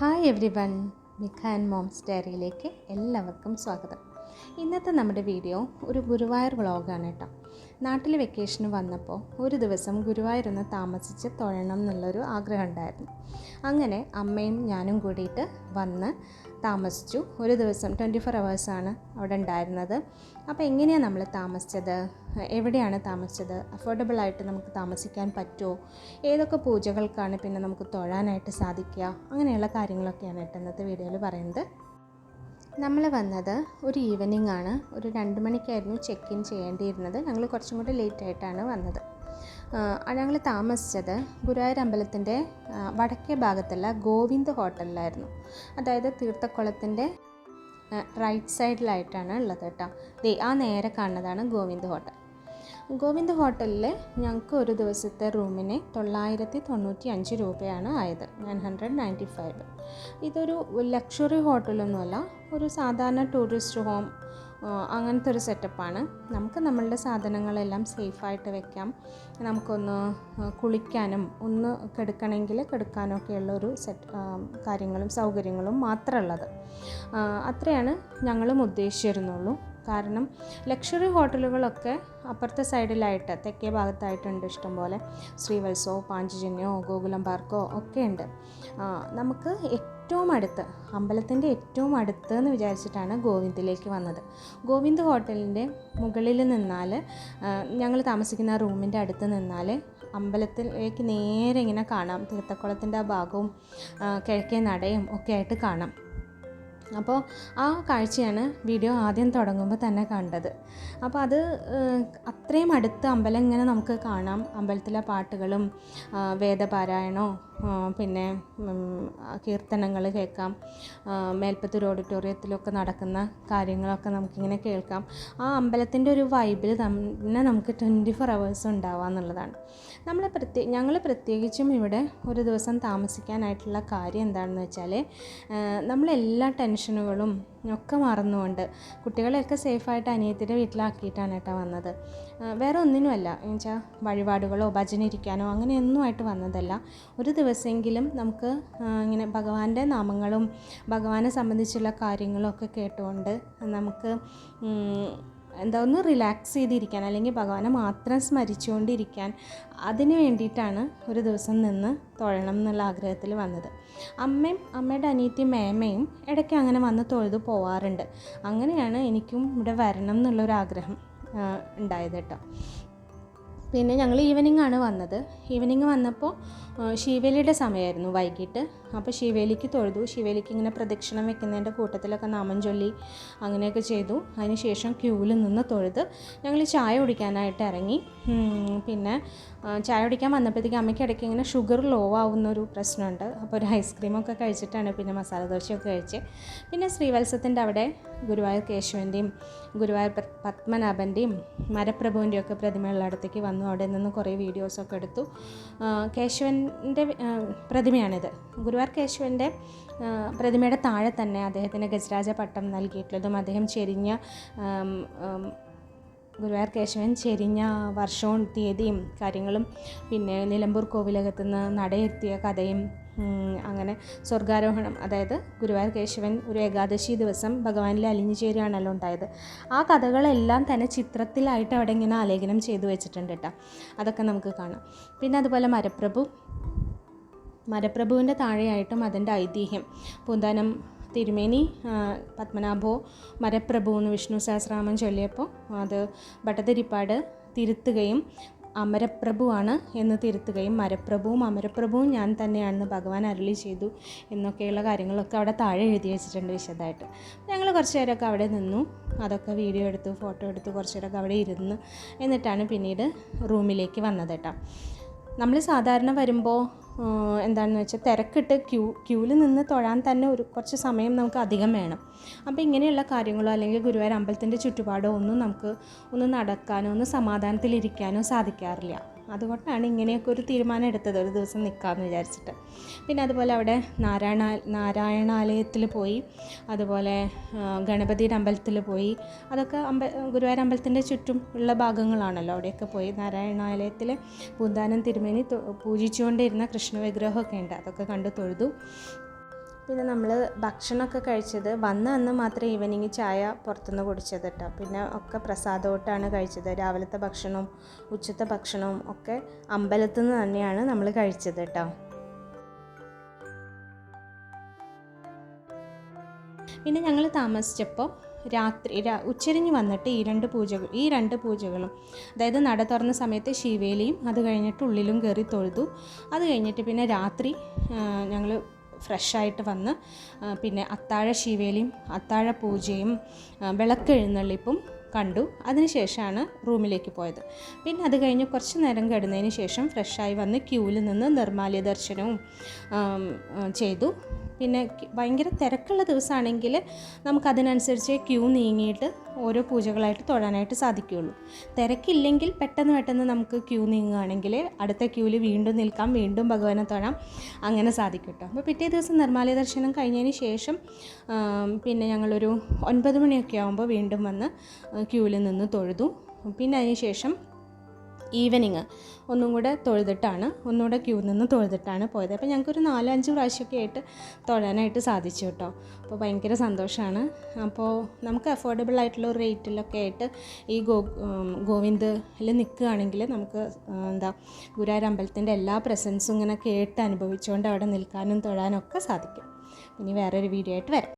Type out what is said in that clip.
Hi everyone മിഖ and moms ഡയറിയിലേക്ക് എല്ലാവർക്കും സ്വാഗതം. ഇന്നത്തെ നമ്മുടെ വീഡിയോ ഒരു ഗുരുവായൂർ വ്ളോഗാണ് കേട്ടോ. നാട്ടിൽ വെക്കേഷന് വന്നപ്പോൾ ഒരു ദിവസം ഗുരുവായൂരൊന്ന് താമസിച്ച് തൊഴണം എന്നുള്ളൊരു ആഗ്രഹം ഉണ്ടായിരുന്നു. അങ്ങനെ അമ്മയും ഞാനും കൂടിയിട്ട് വന്ന് താമസിച്ചു. ഒരു ദിവസം ട്വന്റി ഫോർ അവേഴ്സാണ് അവിടെ ഉണ്ടായിരുന്നത്. അപ്പോൾ എങ്ങനെയാണ് നമ്മൾ താമസിച്ചത്? എവിടെയാണ് താമസിച്ചത്? അഫോർഡബിളായിട്ട് നമുക്ക് താമസിക്കാൻ പറ്റുമോ? ഏതൊക്കെ പൂജകൾക്കാണ് പിന്നെ നമുക്ക് തൊഴാനായിട്ട് സാധിക്കുക? അങ്ങനെയുള്ള കാര്യങ്ങളൊക്കെയാണ് കേട്ടോ ഇന്നത്തെ വീഡിയോയിൽ പറയുന്നത്. നമ്മൾ വന്നത് ഒരു ഈവനിങ് ആണ്. ഒരു രണ്ട് മണിക്കായിരുന്നു ചെക്ക് ഇൻ ചെയ്യേണ്ടിയിരുന്നത്. ഞങ്ങൾ കുറച്ചും കൂടി ലേറ്റ് ആയിട്ടാണ് വന്നത്. ഞങ്ങൾ താമസിച്ചത് ഗുരുവായൂർ അമ്പലത്തിന്റെ വടക്കേ ഭാഗത്തുള്ള ഗോവിന്ദ് ഹോട്ടലിലായിരുന്നു. അതായത് തീർത്ഥക്കുളത്തിന്റെ റൈറ്റ് സൈഡിലായിട്ടാണ് ഉള്ളത് കേട്ടോ. ദേ ആ നേരെ കാണുന്നതാണ് ഗോവിന്ദ് ഹോട്ടൽ. ഗോവിന്ദ് ഹോട്ടലിൽ ഞങ്ങൾക്ക് ഒരു ദിവസത്തെ റൂമിന് തൊള്ളായിരത്തി തൊണ്ണൂറ്റി അഞ്ച് രൂപയാണ് ആയത്. Nine hundred ninety five. ഇതൊരു ലക്ഷറി ഹോട്ടലൊന്നുമല്ല ഒരു സാധാരണ ടൂറിസ്റ്റ് ഹോം അങ്ങനത്തെ ഒരു സെറ്റപ്പാണ് നമുക്ക് നമ്മളുടെ സാധനങ്ങളെല്ലാം സേഫായിട്ട് വെക്കാം. നമുക്കൊന്ന് കുളിക്കാനും ഒന്ന് കിടക്കണമെങ്കിൽ കിടക്കാനൊക്കെയുള്ള ഒരു സെറ്റ് കാര്യങ്ങളും സൗകര്യങ്ങളും മാത്രമുള്ളത് അത്രയാണ് ഞങ്ങളും ഉദ്ദേശിച്ചിരുന്നുള്ളൂ. കാരണം ലക്ഷറി ഹോട്ടലുകളൊക്കെ അപ്പുറത്തെ സൈഡിലായിട്ട് തെക്കേ ഭാഗത്തായിട്ടുണ്ട് ഇഷ്ടംപോലെ. ശ്രീവത്സവോ പാഞ്ചജന്യോ ഗോകുലം പാർക്കോ ഒക്കെ ഉണ്ട്. നമുക്ക് ഏറ്റവും അടുത്ത് അമ്പലത്തിന്റെ ഏറ്റവും അടുത്ത് എന്ന് വിചാരിച്ചിട്ടാണ് ഗോവിന്ദിലേക്ക് വന്നത്. ഗോവിന്ദ് ഹോട്ടലിന്റെ മുകളിൽ നിന്നാൽ ഞങ്ങൾ താമസിക്കുന്ന റൂമിന്റെ അടുത്ത് നിന്നാൽ അമ്പലത്തിലേക്ക് നേരെ ഇങ്ങനെ കാണാം. തീർത്ഥക്കുളത്തിന്റെ ആ ഭാഗവും കിഴക്കേ നടയും ഒക്കെ ആയിട്ട് കാണാം. അപ്പോൾ ആ കാഴ്ചയാണ് വീഡിയോ ആദ്യം തുടങ്ങുമ്പോൾ തന്നെ കണ്ടത്. അപ്പോൾ അത് അത്രയും അടുത്ത് അമ്പലം ഇങ്ങനെ നമുക്ക് കാണാം. അമ്പലത്തിലെ പാട്ടുകളും വേദപാരായണോ പിന്നെ കീർത്തനങ്ങൾ കേൾക്കാം. മേൽപ്പത്തൂർ ഓഡിറ്റോറിയത്തിലൊക്കെ നടക്കുന്ന കാര്യങ്ങളൊക്കെ നമുക്കിങ്ങനെ കേൾക്കാം. ആ അമ്പലത്തിന്റെ ഒരു വൈബിൽ തന്നെ നമുക്ക് ട്വന്റി ഫോർ അവേഴ്സ് ഉണ്ടാവുക എന്നുള്ളതാണ്. നമ്മൾ പ്രത്യേ ഞങ്ങൾ പ്രത്യേകിച്ചും ഇവിടെ ഒരു ദിവസം താമസിക്കാനായിട്ടുള്ള കാര്യം എന്താണെന്ന് വെച്ചാൽ നമ്മളെല്ലാ ടെൻഷനുകളും ഒക്കെ മറന്നുകൊണ്ട് കുട്ടികളെയൊക്കെ സേഫായിട്ട് അനിയത്തിന്റെ വീട്ടിലാക്കിയിട്ടാണ് കേട്ടോ വന്നത്. വേറെ ഒന്നിനുമല്ല. എന്ന് വെച്ചാൽ വഴിപാടുകളോ ഭജന ഇരിക്കാനോ അങ്ങനെയൊന്നും ആയിട്ട് വന്നതല്ല. ഒരു ദിവസമെങ്കിലും നമുക്ക് ഇങ്ങനെ ഭഗവാന്റെ നാമങ്ങളും ഭഗവാനെ സംബന്ധിച്ചുള്ള കാര്യങ്ങളും ഒക്കെ കേട്ടുകൊണ്ട് നമുക്ക് എന്താ ഒന്ന് റിലാക്സ് ചെയ്തിരിക്കാൻ അല്ലെങ്കിൽ ഭഗവാനെ മാത്രം സ്മരിച്ചുകൊണ്ടിരിക്കാൻ അതിന് വേണ്ടിയിട്ടാണ് ഒരു ദിവസം നിന്ന് തൊഴണം എന്നുള്ള ആഗ്രഹത്തിൽ വന്നത്. അമ്മയും അമ്മയുടെ അനിയത്തി മേമയും ഇടയ്ക്ക് അങ്ങനെ വന്ന് തൊഴുത് പോവാറുണ്ട്. അങ്ങനെയാണ് എനിക്കും ഇവിടെ വരണം എന്നുള്ളൊരാഗ്രഹം ഉണ്ടായത് കേട്ടോ. പിന്നെ ഞങ്ങൾ ഈവനിങ് ആണ് വന്നത്. ഈവനിങ് വന്നപ്പോൾ ശിവേലിയുടെ സമയമായിരുന്നു വൈകിട്ട്. അപ്പോൾ ശിവേലിക്ക് തൊഴുതു. ശിവേലിക്ക് ഇങ്ങനെ പ്രദക്ഷിണം വെക്കുന്നതിന്റെ കൂട്ടത്തിലൊക്കെ നാമം ചൊല്ലി അങ്ങനെയൊക്കെ ചെയ്തു. അതിനുശേഷം ക്യൂവിൽ നിന്ന് തൊഴുത് ഞങ്ങൾ ചായ കുടിക്കാനായിട്ട് ഇറങ്ങി. പിന്നെ ചായ കുടിക്കാൻ വന്നപ്പോഴത്തേക്ക് അമ്മയ്ക്ക് ഇടയ്ക്ക് ഇങ്ങനെ ഷുഗർ ലോ ആവുന്ന ഒരു പ്രശ്നമുണ്ട്. അപ്പോൾ ഒരു ഐസ്ക്രീമൊക്കെ കഴിച്ചിട്ടാണ് പിന്നെ മസാല ദോശയൊക്കെ കഴിച്ച്. പിന്നെ ശ്രീവത്സത്തിന്റെ അവിടെ ഗുരുവായൂർ കേശവന്റെയും ഗുരുവായൂർ പത്മനാഭന്റെയും മരപ്രഭുവിന്റെയും ഒക്കെ പ്രതിമയുള്ള അടുത്തേക്ക് വന്നു. അവിടെ നിന്ന് കുറേ വീഡിയോസൊക്കെ എടുത്തു. കേശവന്റെ പ്രതിമയാണിത്. ഗുരുവാർ കേശവന്റെ പ്രതിമയുടെ താഴെ തന്നെ അദ്ദേഹത്തിന് ഗജരാജ പട്ടം നൽകിയിട്ടുള്ളതും അദ്ദേഹം ചെരിഞ്ഞ ഗുരുവായൂർ കേശവൻ ചെരിഞ്ഞ വർഷവും തീയതിയും കാര്യങ്ങളും പിന്നെ നിലമ്പൂർ കോവിലകത്ത് നിന്ന് നടയെത്തിയ കഥയും അങ്ങനെ സ്വർഗാരോഹണം അതായത് ഗുരുവായൂർ കേശവൻ ഒരു ഏകാദശി ദിവസം ഭഗവാനിൽ അലിഞ്ഞു ചേരുകയാണല്ലോ ഉണ്ടായത്. ആ കഥകളെല്ലാം തന്നെ ചിത്രത്തിലായിട്ട് അവിടെ ഇങ്ങനെ ആലേഖനം ചെയ്തു വെച്ചിട്ടുണ്ട് കേട്ടോ. അതൊക്കെ നമുക്ക് കാണാം. പിന്നെ അതുപോലെ മരപ്രഭു മരപ്രഭുവിന്റെ താഴെയായിട്ടും അതിന്റെ ഐതിഹ്യം പൂന്താനം തിരുമേനി പത്മനാഭോ മരപ്രഭു എന്ന് വിഷ്ണു സഹസ്രനാമം ചൊല്ലിയപ്പോൾ അത് ഭട്ടതിരിപ്പാട് തിരുത്തുകയും അമരപ്രഭുവാണ് എന്ന് തിരുത്തുകയും മരപ്രഭുവും അമരപ്രഭുവും ഞാൻ തന്നെയാണെന്ന് ഭഗവാൻ അരുളി ചെയ്തു എന്നൊക്കെയുള്ള കാര്യങ്ങളൊക്കെ അവിടെ താഴെ എഴുതി വെച്ചിട്ടുണ്ട് വിശദമായിട്ട്. ഞങ്ങൾ കുറച്ച് നേരമൊക്കെ അവിടെ നിന്നു. അതൊക്കെ വീഡിയോ എടുത്തു ഫോട്ടോ എടുത്തു കുറച്ച് നേരമൊക്കെ അവിടെ ഇരുന്ന്. എന്നിട്ടാണ് പിന്നീട് റൂമിലേക്ക് വന്നത് കേട്ടോ. നമ്മൾ സാധാരണ വരുമ്പോൾ എന്താണെന്ന് വെച്ചാൽ തിരക്കിട്ട് ക്യൂ ക്യൂവിൽ നിന്ന് തൊഴാൻ തന്നെ ഒരു കുറച്ച് സമയം നമുക്ക് അധികം വേണം. അപ്പോൾ ഇങ്ങനെയുള്ള കാര്യങ്ങളോ അല്ലെങ്കിൽ ഗുരുവായൂർ അമ്പലത്തിന്റെ ചുറ്റുപാടോ ഒന്നും നമുക്ക് ഒന്ന് നടക്കാനോ ഒന്ന് സമാധാനത്തിലിരിക്കാനോ സാധിക്കാറില്ല. അതുകൊണ്ടാണ് ഇങ്ങനെയൊക്കെ ഒരു തീരുമാനം എടുത്തത്. ഒരു ദിവസം നിൽക്കാമെന്ന് വിചാരിച്ചിട്ട്. പിന്നെ അതുപോലെ അവിടെ നാരായണ നാരായണാലയത്തിൽ പോയി അതുപോലെ ഗണപതിയുടെ അമ്പലത്തിൽ പോയി. അതൊക്കെ അമ്പ ഗുരുവായൂർ അമ്പലത്തിന്റെ ചുറ്റും ഉള്ള ഭാഗങ്ങളാണല്ലോ അവിടെയൊക്കെ പോയി. നാരായണാലയത്തിൽ പൂന്താനം തിരുമേനി പൂജിച്ചുകൊണ്ടിരുന്ന കൃഷ്ണ വിഗ്രഹമൊക്കെ ഉണ്ട്. അതൊക്കെ കണ്ട് തൊഴുതു. പിന്നെ നമ്മൾ ഭക്ഷണമൊക്കെ കഴിച്ചത് വന്ന അന്ന് മാത്രം ഈവനിങ് ചായ പുറത്തുനിന്ന് കുടിച്ചത് കേട്ടോ. പിന്നെ ഒക്കെ പ്രസാദമായിട്ടാണ് കഴിച്ചത്. രാവിലത്തെ ഭക്ഷണവും ഉച്ചത്തെ ഭക്ഷണവും ഒക്കെ അമ്പലത്തിൽ നിന്ന് തന്നെയാണ് നമ്മൾ കഴിച്ചത് കേട്ടോ. പിന്നെ ഞങ്ങൾ താമസിച്ചപ്പോൾ രാത്രി ഉച്ചരിഞ്ഞ് വന്നിട്ട് ഈ രണ്ട് പൂജകൾ ഈ രണ്ട് പൂജകളും അതായത് നട തുറന്ന സമയത്ത് ശിവേലിയും അത് കഴിഞ്ഞിട്ട് ഉള്ളിലും കയറി തൊഴുതു. അത് കഴിഞ്ഞിട്ട് പിന്നെ രാത്രി ഞങ്ങൾ ഫ്രഷായിട്ട് വന്ന് പിന്നെ അത്താഴ ശിവേലിയും അത്താഴ പൂജയും വിളക്കെഴുന്നള്ളിപ്പും കണ്ടു. അതിനുശേഷമാണ് റൂമിലേക്ക് പോയത്. പിന്നെ അത് കഴിഞ്ഞ് കുറച്ച് നേരം കിടന്നതിന് ശേഷം ഫ്രഷായി വന്ന് ക്യൂവിൽ നിന്ന് നിർമാല്യ ദർശനവും ചെയ്തു. പിന്നെ ഭയങ്കര തിരക്കുള്ള ദിവസമാണെങ്കിൽ നമുക്കതിനനുസരിച്ച് ക്യൂ നീങ്ങിയിട്ട് ഓരോ പൂജകളായിട്ട് തൊഴാനായിട്ട് സാധിക്കുകയുള്ളൂ. തിരക്കില്ലെങ്കിൽ പെട്ടെന്ന് പെട്ടെന്ന് നമുക്ക് ക്യൂ നീങ്ങുകയാണെങ്കിൽ അടുത്ത ക്യൂവിൽ വീണ്ടും നിൽക്കാം വീണ്ടും ഭഗവാനെ തൊഴാം അങ്ങനെ സാധിക്കും കേട്ടോ. അപ്പോൾ പിറ്റേ ദിവസം നിർമ്മാല്യ ദർശനം കഴിഞ്ഞതിന് ശേഷം പിന്നെ ഞങ്ങളൊരു ഒൻപത് മണിയൊക്കെ ആകുമ്പോൾ വീണ്ടും വന്ന് ക്യൂവിൽ നിന്ന് തൊഴുതു. പിന്നെ അതിന് ശേഷം ഈവനിങ് ഒന്നും കൂടെ തൊഴുതിട്ടാണ് ഒന്നുകൂടെ ക്യൂ നിന്ന് തൊഴുതിട്ടാണ് പോയത്. അപ്പോൾ ഞങ്ങൾക്കൊരു നാലോ അഞ്ച് പ്രാവശ്യമൊക്കെ ആയിട്ട് തൊഴാനായിട്ട് സാധിച്ചു കേട്ടോ. അപ്പോൾ ഭയങ്കര സന്തോഷമാണ് അപ്പോൾ നമുക്ക് അഫോർഡബിൾ ആയിട്ടുള്ള ഒരു റേറ്റിലൊക്കെ ആയിട്ട് ഈ ഗോ ഗോവിന്ദിൽ നിൽക്കുകയാണെങ്കിൽ നമുക്ക് എന്താ ഗുരുവായൂർ അമ്പലത്തിന്റെ എല്ലാ പ്രസൻസും ഇങ്ങനെ കേട്ട് അനുഭവിച്ചുകൊണ്ട് അവിടെ നിൽക്കാനും തൊഴാനും ഒക്കെ സാധിക്കും. ഇനി വേറൊരു വീഡിയോ ആയിട്ട് വരാം.